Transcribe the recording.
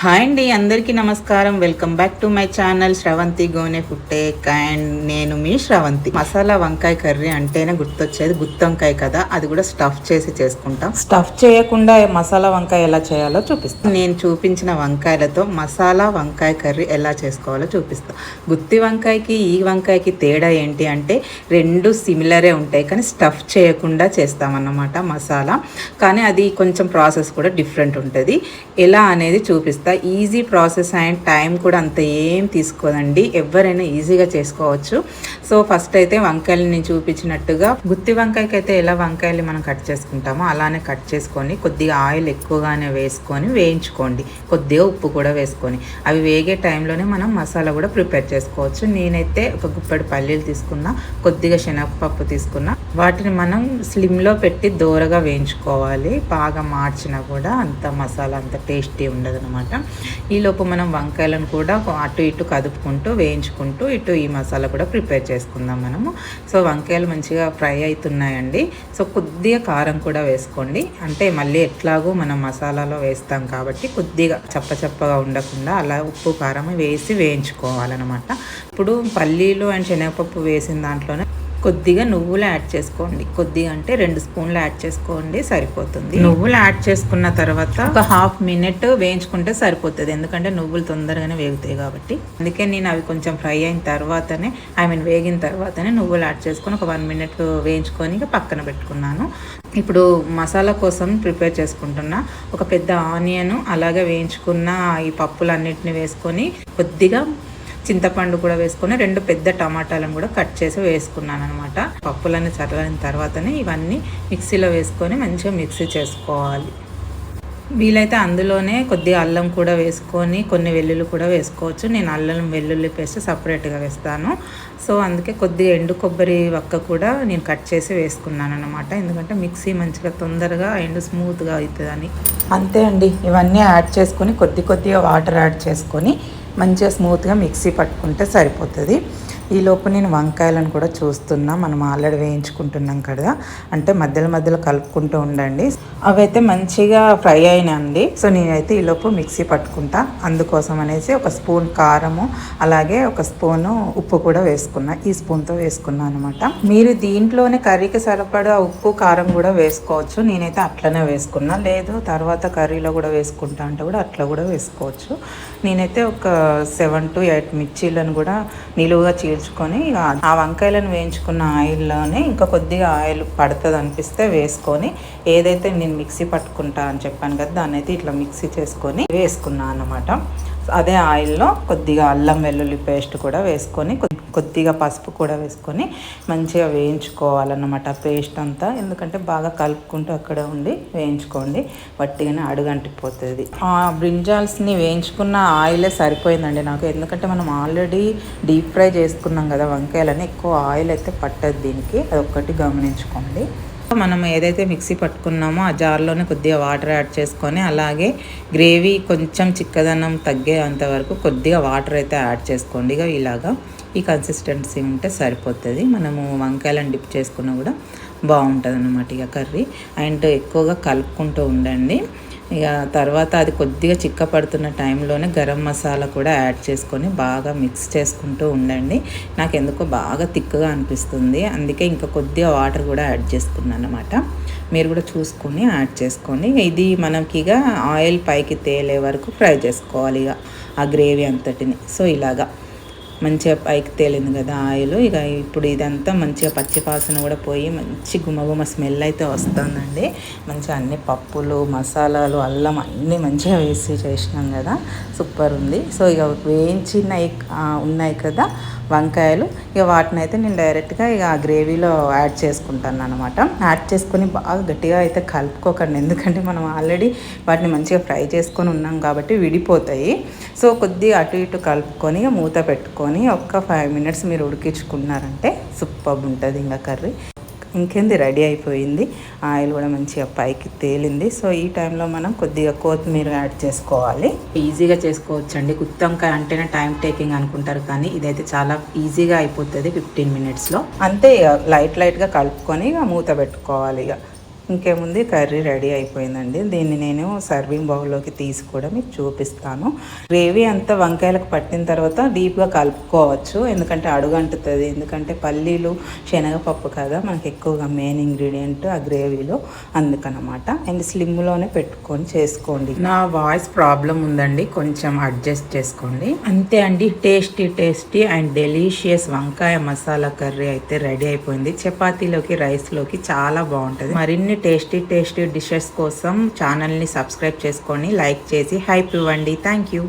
Hi అండి అందరికీ నమస్కారం. Welcome back to my channel Sravanthi Gone ఫుట్టేక్ and నేను మీ శ్రవంతి. మసాలా వంకాయ కర్రీ అంటేనే గుర్తొచ్చేది గుత్తి వంకాయ కదా అది కూడా స్టఫ్ చేసి చేసుకుంటాం. స్టఫ్ చేయకుండా మసాలా వంకాయ ఎలా చేయాలో చూపిస్తాను నేను చూపించిన వంకాయలతో మసాలా వంకాయ కర్రీ ఎలా చేసుకోవాలో చూపిస్తాను గుత్తి వంకాయకి ఈ వంకాయకి తేడా ఏంటి అంటే రెండు సిమిలరే ఉంటాయి కానీ స్టఫ్ చేయకుండా చేస్తామన్నమాట మసాలా. కానీ అది కొంచెం ప్రాసెస్ కూడా డిఫరెంట్ ఉంటుంది. ఎలా అనేది అంత ఈజీ ప్రాసెస్ అండ్ టైం కూడా అంత ఏం తీసుకోదండి. ఎవరైనా ఈజీగా చేసుకోవచ్చు. సో ఫస్ట్ అయితే వంకాయలు నేను చూపించినట్టుగా గుత్తి వంకాయకి అయితే ఎలా వంకాయలు మనం కట్ చేసుకుంటామో అలానే కట్ చేసుకొని కొద్దిగా ఆయిల్ ఎక్కువగానే వేసుకొని వేయించుకోండి. కొద్దిగా ఉప్పు కూడా వేసుకొని. అవి వేగే టైంలోనే మనం మసాలా కూడా ప్రిపేర్ చేసుకోవచ్చు. నేనైతే ఒక గుప్పెడు పల్లీలు తీసుకున్నా కొద్దిగా శనగపప్పు తీసుకున్నా. వాటిని మనం స్లిమ్లో పెట్టి దోరగా వేయించుకోవాలి. బాగా మార్చినా కూడా అంత మసాలా అంత టేస్టీ ఉండదు అనమాట ఈలోపు మనం వంకాయలను కూడా అటు ఇటు కదుపుకుంటూ వేయించుకుంటూ ఇటు ఈ మసాలా కూడా ప్రిపేర్ చేసుకుందాం మనము. సో వంకాయలు మంచిగా ఫ్రై అవుతున్నాయండి. సో కొద్దిగా కారం కూడా వేసుకోండి. అంటే మళ్ళీ ఎట్లాగో మనం మసాలాలో వేస్తాం కాబట్టి కొద్దిగా చప్ప చప్పగా ఉండకుండా అలా ఉప్పు కారం వేసి వేయించుకోవాలన్నమాట. ఇప్పుడు పల్లీలు అండ్ శనగపప్పు వేసిన దాంట్లోనే కొద్దిగా నువ్వులు యాడ్ చేసుకోండి. కొద్దిగా అంటే రెండు స్పూన్లు యాడ్ చేసుకోండి సరిపోతుంది. నువ్వులు యాడ్ చేసుకున్న తర్వాత ఒక హాఫ్ మినిట్ వేయించుకుంటే సరిపోతుంది. ఎందుకంటే నువ్వులు తొందరగానే వేగుతాయి కాబట్టి. అందుకే నేను అవి కొంచెం ఫ్రై అయిన తర్వాతనే ఐ మీన్ వేగిన తర్వాతనే నువ్వులు యాడ్ చేసుకొని ఒక వన్ మినిట్ వేయించుకొని పక్కన పెట్టుకున్నాను. ఇప్పుడు మసాలా కోసం ప్రిపేర్ చేసుకుంటున్నా ఒక పెద్ద ఆనియన్ అలాగే వేయించుకున్న ఈ పప్పులన్నిటిని వేసుకొని కొద్దిగా చింతపండు కూడా వేసుకొని రెండు పెద్ద టమాటాలను కూడా కట్ చేసి వేసుకున్నాను అనమాట పప్పులన్నీ చల్లని తర్వాతనే ఇవన్నీ మిక్సీలో వేసుకొని మంచిగా మిక్సీ చేసుకోవాలి. వీలైతే అందులోనే కొద్దిగా అల్లం కూడా వేసుకొని కొన్ని వెల్లుల్లి కూడా వేసుకోవచ్చు. నేను అల్లం వెల్లుల్లి పేస్ట్ సపరేట్గా వేస్తాను. సో అందుకే కొద్దిగా ఎండు కొబ్బరి వక్క కూడా నేను కట్ చేసి వేసుకున్నాను అనమాట ఎందుకంటే మిక్సీ మంచిగా తొందరగా ఎండు స్మూత్గా అవుతుందని. అంతే అండి. ఇవన్నీ యాడ్ చేసుకొని కొద్ది కొద్దిగా వాటర్ యాడ్ చేసుకొని మంచిగా స్మూత్గా మిక్సీ పట్టుకుంటే సరిపోతుంది. ఈ లోపు నేను వంకాయలను కూడా చూస్తున్నా. మనం ఆల్రెడీ వేయించుకుంటున్నాం కదా. అంటే మధ్యలో మధ్యలో కలుపుకుంటూ ఉండండి. అవైతే మంచిగా ఫ్రై అయినండి సో నేనైతే ఈ లోపు మిక్సీ పట్టుకుంటా. అందుకోసం అనేసి ఒక స్పూన్ కారము అలాగే ఒక స్పూను ఉప్పు కూడా వేసుకున్నా. ఈ స్పూన్తో వేసుకున్నా అనమాట మీరు దీంట్లోనే కర్రీకి సరిపడా ఉప్పు కారం కూడా వేసుకోవచ్చు. నేనైతే అట్లనే వేసుకున్నా. లేదు తర్వాత కర్రీలో కూడా వేసుకుంటా అంటే కూడా అట్లా కూడా వేసుకోవచ్చు. నేనైతే ఒక సెవెన్ టు ఎయిట్ మిర్చీలను కూడా నిలువుగా చీ ఇక ఆ వంకాయలను వేయించుకున్న ఆయిల్లోనే ఇంకా కొద్దిగా ఆయిల్ పడుతుంది అనిపిస్తే వేసుకొని ఏదైతే నేను మిక్సీ పట్టుకుంటా అని చెప్పాను కదా దాన్ని అయితే ఇట్లా మిక్సీ చేసుకొని వేసుకున్నాను అనమాట అదే ఆయిల్లో కొద్దిగా అల్లం వెల్లుల్లి పేస్ట్ కూడా వేసుకొని కొద్దిగా పసుపు కూడా వేసుకొని మంచిగా వేయించుకోవాలన్నమాట పేస్ట్ అంతా. ఎందుకంటే బాగా కలుపుకుంటూ అక్కడ ఉండి వేయించుకోండి. వట్టిగానే అడుగంటిపోతుంది. ఆ బ్రింజాల్స్ని వేయించుకున్న ఆయిలే సరిపోయిందండి నాకు. ఎందుకంటే మనం ఆల్రెడీ డీప్ ఫ్రై చేసుకున్నాం కదా వంకాయలని ఎక్కువ ఆయిల్ అయితే పట్టదు దీనికి. అది గమనించుకోండి. మనం ఏదైతే మిక్సీ పట్టుకున్నామో ఆ జార్లోనే కొద్దిగా వాటర్ యాడ్ చేసుకొని అలాగే గ్రేవీ కొంచెం చిక్కదనం తగ్గేంత వరకు కొద్దిగా వాటర్ అయితే యాడ్ చేసుకోండి. ఇక ఇలాగా ఈ కన్సిస్టెన్సీ ఉంటే సరిపోతుంది. మనము వంకాయలను డిప్ చేసుకున్నా కూడా బాగుంటుంది అన్నమాట ఇక కర్రీ. అండ్ ఎక్కువగా కలుపుకుంటూ ఉండండి. ఇక తర్వాత అది కొద్దిగా చిక్క పడుతున్న టైంలోనే గరం మసాలా కూడా యాడ్ చేసుకొని బాగా మిక్స్ చేసుకుంటూ ఉండండి. నాకు ఎందుకో బాగా తిక్కుగా అనిపిస్తుంది. అందుకే ఇంకా కొద్దిగా వాటర్ కూడా యాడ్ చేసుకున్నాను అనమాట మీరు కూడా చూసుకొని యాడ్ చేసుకోండి. ఇది మనకి ఇక ఆయిల్ పైకి తేలే వరకు ఫ్రై చేసుకోవాలి ఇక ఆ గ్రేవీ అంతటిని. సో ఇలాగా. మంచిగా పైకి తేలింది కదా ఆయిల్. ఇక ఇప్పుడు ఇదంతా మంచిగా పచ్చిపాసన కూడా పోయి మంచి గుమగుమ స్మెల్ అయితే వస్తుందండి. మంచిగా అన్ని పప్పులు మసాలాలు అల్లం అన్నీ మంచిగా వేసి చేసినాం కదా. సూపర్ ఉంది. సో ఇక వేయించిన ఉన్నాయి కదా. వంకాయలు. ఇక వాటిని అయితే నేను డైరెక్ట్గా ఇక ఆ గ్రేవీలో యాడ్ చేసుకుంటాను అనమాట యాడ్ చేసుకొని బాగా గట్టిగా అయితే కలుపుకోకండి. ఎందుకంటే మనం ఆల్రెడీ వాటిని మంచిగా ఫ్రై చేసుకొని ఉన్నాం కాబట్టి విడిపోతాయి. సో కొద్దిగా అటు ఇటు కలుపుకొని మూత పెట్టుకొని ఒక్క ఫైవ్ మినిట్స్ మీరు ఉడికించుకున్నారంటే సూపర్ ఉంటుంది ఇంకా కర్రీ. ఇంకేంది రెడీ అయిపోయింది. ఆయిల్ కూడా మంచిగా పైకి తేలింది. సో ఈ టైంలో మనం కొద్దిగా కొత్తిమీర యాడ్ చేసుకోవాలి. ఈజీగా చేసుకోవచ్చండి. గుత్తంకాయ అంటేనే టైం టేకింగ్ అనుకుంటారు కానీ ఇదైతే చాలా ఈజీగా అయిపోతుంది ఫిఫ్టీన్ మినిట్స్లో. అంతే ఇక లైట్ లైట్గా కలుపుకొని ఇక మూత పెట్టుకోవాలి ఇక. ఇంకేముంది? కర్రీ రెడీ అయిపోయిందండి. దీన్ని నేను సర్వింగ్ బౌల్లోకి తీసి కూడా మీకు చూపిస్తాను. గ్రేవీ అంతా వంకాయలకు పట్టిన తర్వాత డీప్గా కలుపుకోవచ్చు. ఎందుకంటే అడుగంటుతుంది. ఎందుకంటే పల్లీలు శనగపప్పు కదా మనకి ఎక్కువగా మెయిన్ ఇంగ్రీడియంట్ ఆ గ్రేవీలో అందుకనమాట. అండ్ స్లిమ్లోనే పెట్టుకొని చేసుకోండి. నా వాయిస్ ప్రాబ్లం ఉందండి. కొంచెం అడ్జస్ట్ చేసుకోండి. అంతే అండి. టేస్టీ టేస్టీ అండ్ డెలీషియస్ వంకాయ మసాలా కర్రీ అయితే రెడీ అయిపోయింది. చపాతీలోకి రైస్లోకి చాలా బాగుంటుంది. మరిన్ని మరిన్ని టేస్టీ టేస్టీ డిషెస్ కోసం ఛానల్ని సబ్స్క్రైబ్ చేసుకొని లైక్ చేసి హైప్ ఇవ్వండి. Thank you